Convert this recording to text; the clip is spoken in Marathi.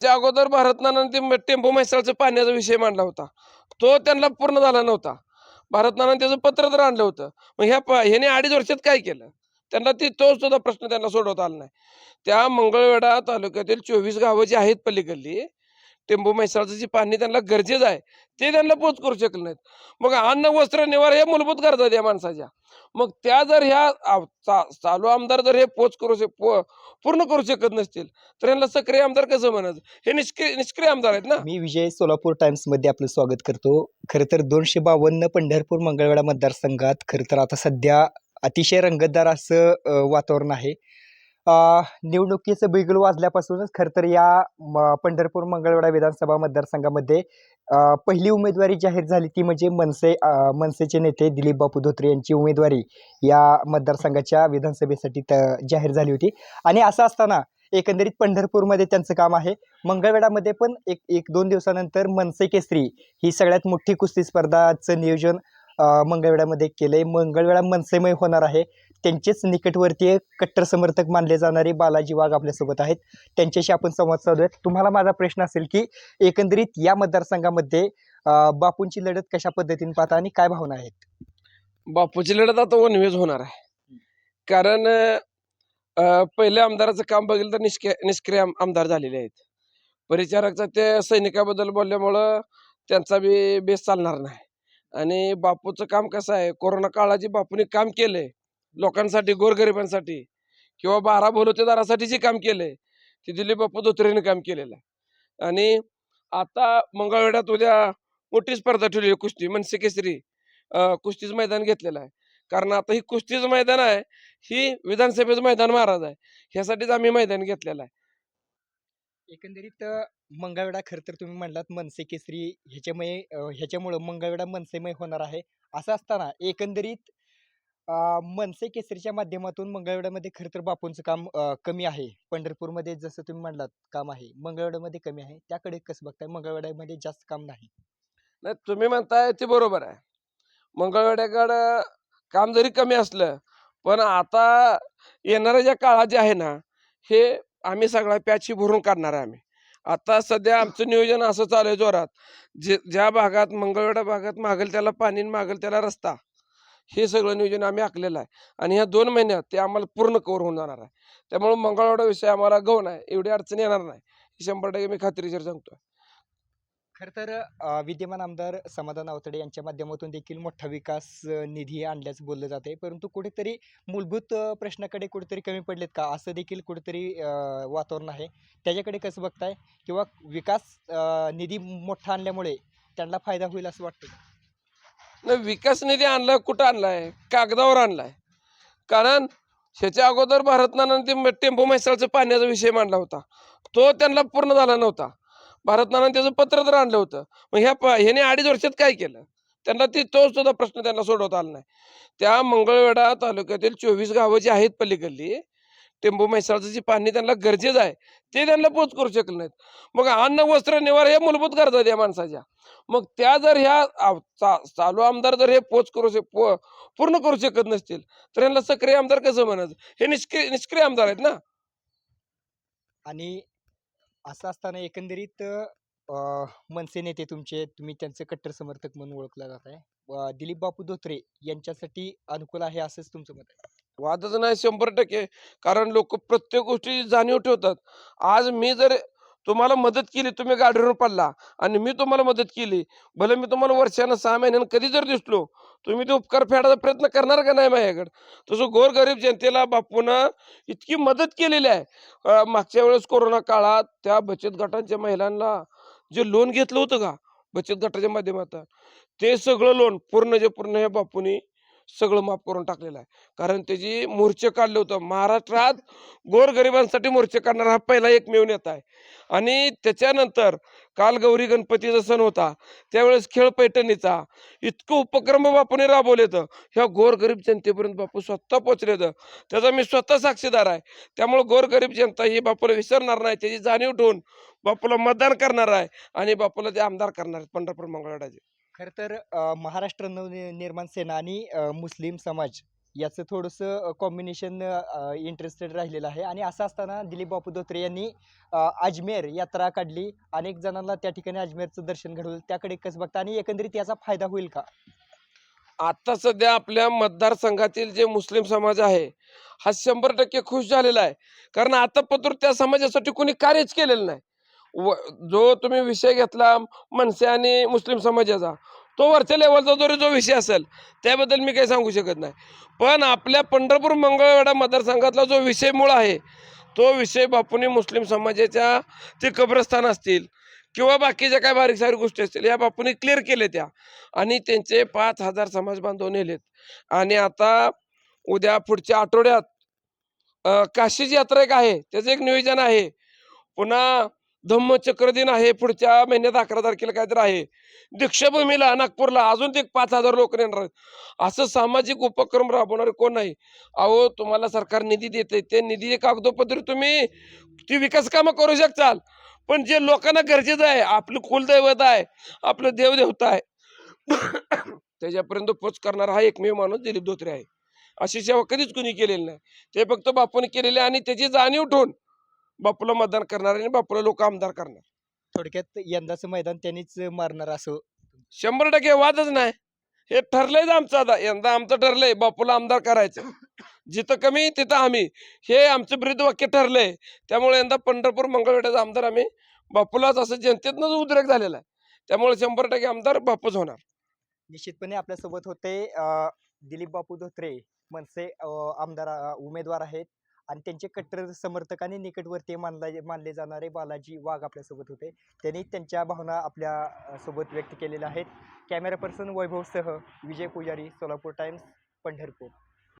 त्या अगोदर भारतनानं ते टेम्पो म्हैसाळचं पाण्याचा विषय मांडला होता तो त्यांना पूर्ण झाला नव्हता. भारतनानं त्याचं पत्र तर आणलं होतं. मग ह्या प- ह्याने अडीच वर्षात काय केलं? त्यांना ती तो सुद्धा प्रश्न त्यांना सोडवता आला नाही. त्या मंगळवेढा तालुक्यातील चोवीस गावं जी आहेत पलीकडली टेंबू म्हैसाळचं जी पाणी त्यांना गरजेचं आहे ते त्यांना पोच करू शकले नाहीत. मग अन्न वस्त्र निवार हे मूलभूत गरजा आहेत या माणसाच्या. मग त्या जर ह्या चा- चालू आमदार जर हे पोच करू शक पो- पूर्ण करू शकत नसतील तर यांना सक्रिय आमदार कसं म्हणायचं हे निष्क्रिय निष्क्रिय आमदार आहेत ना? मी विजय सोलापूर टाइम्समध्ये आपलं स्वागत करतो. खरं तर दोनशे बावन्न पंढरपूर मंगळवेढा मतदारसंघात खरं तर आता सध्या अतिशय रंगतदार असं वातावरण आहे. निवडणुकीचं बिगुल वाजल्यापासूनच खरं तर या पंढरपूर मंगळवेढा विधानसभा मतदारसंघामध्ये पहिली उमेदवारी जाहीर झाली ती म्हणजे मनसे मनसेचे नेते दिलीप बापू धोत्रे यांची उमेदवारी या मतदारसंघाच्या विधानसभेसाठी त- जाहीर झाली होती. आणि असं असताना एकंदरीत पंढरपूरमध्ये त्यांचं काम आहे. मंगळवेढामध्ये पण एक एक दोन दिवसानंतर मनसे केसरी ही सगळ्यात मोठी कुस्ती स्पर्धाचं नियोजन अ, केलं आहे मंगळवेढा मनसेमय होणार आहे. त्यांचेच निकटवर्तीय कट्टर समर्थक मानले जाणारे बालाजी वाघ आपल्यासोबत आहेत. त्यांच्याशी आपण संवाद साधूयात. तुम्हाला माझा प्रश्न असेल की एकंदरीत या मतदारसंघामध्ये बापूंची लढत कशा पद्धतीने पाहता आणि काय भावना आहेत? बापूची लढत आता वनवेज होणार आहे. कारण अं, पहिल्या आमदाराचं काम बघितलं तर निष्क्रिय निष्क्रिय आम- आमदार झालेले आहेत. परिचारकचा ते सैनिकाबद्दल बोलल्यामुळं त्यांचा बी बेस चालणार नाही. आणि बापूचं काम कसं आहे कोरोना काळात जे बापूने काम केलंय लोकांसाठी गोरगरिबांसाठी किंवा बारा बलुतेदारासाठी जे काम केलंय. ते दिलीप बापू धोत्रेने काम केलेलं आहे. आणि आता मंगळवेड्यात उद्या मोठी स्पर्धा ठेवली आहे कुस्ती मनसे केसरी कुस्तीचं मैदान घेतलेलं आहे. कारण आता ही कुस्तीचं मैदान आहे ही विधानसभेचं मैदान महाराज आहे. ह्यासाठीच आम्ही मैदान घेतलेलं आहे. एकंदरीत अ, मंगळवेढा खरं तर तुम्ही म्हणलात मनसे केसरी ह्याच्यामुळे ह्याच्यामुळं मंगळवेढा मनसेमय होणार आहे. असं असताना एकंदरीत मनसे केसरीच्या माध्यमातून मंगळवेढ्यामध्ये खरं तर बापूंचं काम अ, कमी आहे. पंढरपूरमध्ये जसं तुम्ही म्हणलात काम आहे. मंगळवेढ्यामध्ये कमी आहे. त्याकडे कसं बघताय? मंगळवेढ्यामध्ये जास्त काम नाही. नाही तुम्ही म्हणताय ते बरोबर आहे. मंगळवेड्याकडं काम जरी कमी असलं पण आता येणाऱ्या ज्या काळात जे आहे ना हे आम्ही सगळा पॅची भरून काढणार आहे आम्ही. आता सध्या आमचं नियोजन असं चालू आहे जोरात. जे ज्या भागात मंगळवेढा भागात मागेल त्याला पाणी आणि मागेल त्याला रस्ता. हे सगळं नियोजन आम्ही आखलेलं आहे. आणि ह्या दोन महिन्यात ते आम्हाला पूर्ण कव्हर होऊन जाणार आहे. त्यामुळे मंगळवाडा विषय आम्हाला गौण आहे. एवढी अडचण येणार नाही. हे शंभर टक्के मी खात्रीशीर सांगतो खरं तर विद्यमान आमदार समाधान आवतडे यांच्या माध्यमातून देखील मोठा विकास निधी आणल्याचं बोललं जात आहे परंतु कुठेतरी मूलभूत प्रश्नाकडे कुठेतरी कमी पडलेत का? असं देखील कुठेतरी वातावरण आहे. त्याच्याकडे कसं बघताय? किंवा विकास निधी मोठा आणल्यामुळे त्यांना फायदा होईल असं वाटतं न नाही विकास निधी आणलाय कुठं आणलाय? कागदावर आणलाय. कारण ह्याच्या अगोदर भारतनानं ते टेम्पो म्हैसाळचं पाण्याचा विषय मांडला होता. तो त्यांना पूर्ण झाला नव्हता. भारतनानं त्याचं पत्र तर आणलं होतं. मग ह्या प- ह्याने अडीच वर्षात काय केलं? त्यांना ती तो सुद्धा प्रश्न त्यांना सोडवता आला नाही. त्या मंगळवेढा तालुक्यातील चोवीस गावं जी आहेत पलीकडली टेंबू म्हैसाळचं जे पाणी त्यांना गरजेचं आहे ते त्यांना पोच करू शकले नाहीत. मग अन्न वस्त्र निवार हे मूलभूत गरजा आहेत या माणसाच्या. मग त्या जर ह्या चालू आमदार जर हे पोच करू शक पो- पूर्ण करू शकत नसतील तर यांना सक्रिय आमदार कसं म्हणायचं? हे निष्क्रिय निष्क्रिय आमदार आहेत ना. आणि असं असताना एकंदरीत मनसे नेते तुमचे तुम्ही त्यांचे कट्टर समर्थक म्हणून ओळखला जात आहे. दिलीप बापू धोत्रे यांच्यासाठी अनुकूल आहे असंच तुमचं मत आहे? वादच नाही शंभर टक्के. कारण लोक प्रत्येक गोष्टी जाणीव ठेवतात. आज मी जर तुम्हाला मदत केली तुम्ही गाडीवर पडला आणि मी तुम्हाला मदत केली भले मी तुम्हाला वर्षानं सहा महिन्यानं कधी जर दिसलो तुम्ही ते उपकार फेडायचा प्रयत्न करणार का नाही माझ्याकडे? तसं गोरगरीब जनतेला बापून इतकी मदत केलेली आहे. मागच्या वेळेस कोरोना काळात त्या बचत गटांच्या महिलांना जे लोन घेतलं होतं का बचत गटाच्या माध्यमातून ते सगळं लोन पूर्ण जे पूर्ण हे बापूनी सगळं माफ करून टाकलेलं आहे. कारण त्याची मोर्चे काढलं होतं महाराष्ट्रात गोरगरिबांसाठी मोर्चे काढणारा हा पहिला एकमेव नेता आहे. आणि त्याच्यानंतर काल गौरी गणपतीचा सण होता त्यावेळेस खेळ पैठणीचा. इतकं उपक्रम बापूने राबवले ह्या गोरगरीब जनतेपर्यंत बापू स्वतः पोचले होतं. त्याचा मी स्वतः साक्षीदार आहे. त्यामुळे गोरगरीब जनता ही बापूला विसरणार नाही त्याची जाणीव ठेवून बापूला मतदान करणार आहे आणि बापूला ते आमदार करणार आहेत पंढरपूर मंगळवाडाचे खरं तर अ, महाराष्ट्र नवनिर्माण सेना आणि अ, मुस्लिम समाज याचं थोडंसं कॉम्बिनेशन इंटरेस्टेड राहिलेलं आहे. आणि असं असताना दिलीप बापू धोत्रे यांनी अ, अजमेर यात्रा काढली. अनेक जणांना त्या ठिकाणी अजमेरचं दर्शन घडवलं. त्याकडे कसं बघता आणि एकंदरीत याचा फायदा होईल का? आता सध्या आपल्या मतदारसंघातील जे मुस्लिम समाज आहे हा शंभर टक्के खुश झालेला आहे. कारण आतापत्र त्या समाजासाठी कोणी कार्यच केलेलं नाही. व जो तुम्ही विषय घेतला मनसे आणि मुस्लिम समाजाचा तो वरच्या लेवलचा जरी जो विषय असेल त्याबद्दल मी काही सांगू शकत नाही. पण आपल्या पंढरपूर मंगळवेढा मतदारसंघातला जो विषय मूळ आहे तो विषय बापूंनी मुस्लिम समाजाच्या ते कब्रस्थान असतील किंवा बाकीच्या काय बारीक सारीक गोष्टी असतील या बापूंनी क्लिअर केले त्या. आणि त्यांचे पाच हजार समाज बांधव नेलेत. आणि आता उद्या पुढच्या आठवड्यात काशीची यात्रा एक आहे त्याचं एक नियोजन आहे. पुन्हा धम्मचक्र दिन आहे. पुढच्या महिन्यात अकरा तारखेला काहीतरी आहे. दीक्षाभूमीला नागपूरला अजून ते पाच हजार लोक येणार आहेत. असं सामाजिक उपक्रम राबवणारे कोण नाही अहो तुम्हाला सरकार निधी देते ते निधी कागदोपत्री तुम्ही ती विकास कामं करू शकताल. पण जे लोकांना गरजेचं आहे आपलं कुलदैवत आहे आपलं देवदेवता आहे त्याच्यापर्यंत पोच करणारा हा एकमेव माणूस दिलीप धोत्रे आहे. अशी सेवा कधीच कुणी केलेली नाही. ते फक्त बापूने केलेले आहे आणि त्याची जाणीव ठेवून बापूला मतदान करणार आणि बापूला लोक आमदार करणार. थोडक्यात यंदाचं मैदान त्यांनीच मारणार असं. शंभर टक्के वादच नाही. हे ठरलंयच आमचं आता. यंदा आमचं ठरलंय बापूला आमदार करायचं. जिथं कमी तिथं आम्ही. हे आमचं ब्रीदवाक्य ठरलंय. त्यामुळे यंदा पंढरपूर मंगळवेढ्याचा आमदार आम्ही. बापूलाच असं जनतेतनंच उद्रेक झालेला आहे. त्यामुळे शंभर टक्के आमदार बापूच होणार. निश्चितपणे आपल्यासोबत होते अ, दिलीप बापू धोत्रे. मनसे अ, आमदार अ, उमेदवार आहेत. आणि त्यांचे कट्टर समर्थक आणि निकटवर्तीय मानला मानले जाणारे बालाजी वाघ आपल्यासोबत होते. त्यांनी त्यांच्या भावना आपल्यासोबत व्यक्त केलेल्या आहेत. कॅमेरा पर्सन वैभवसह विजय पुजारी सोलापूर टाइम्स पंढरपूर.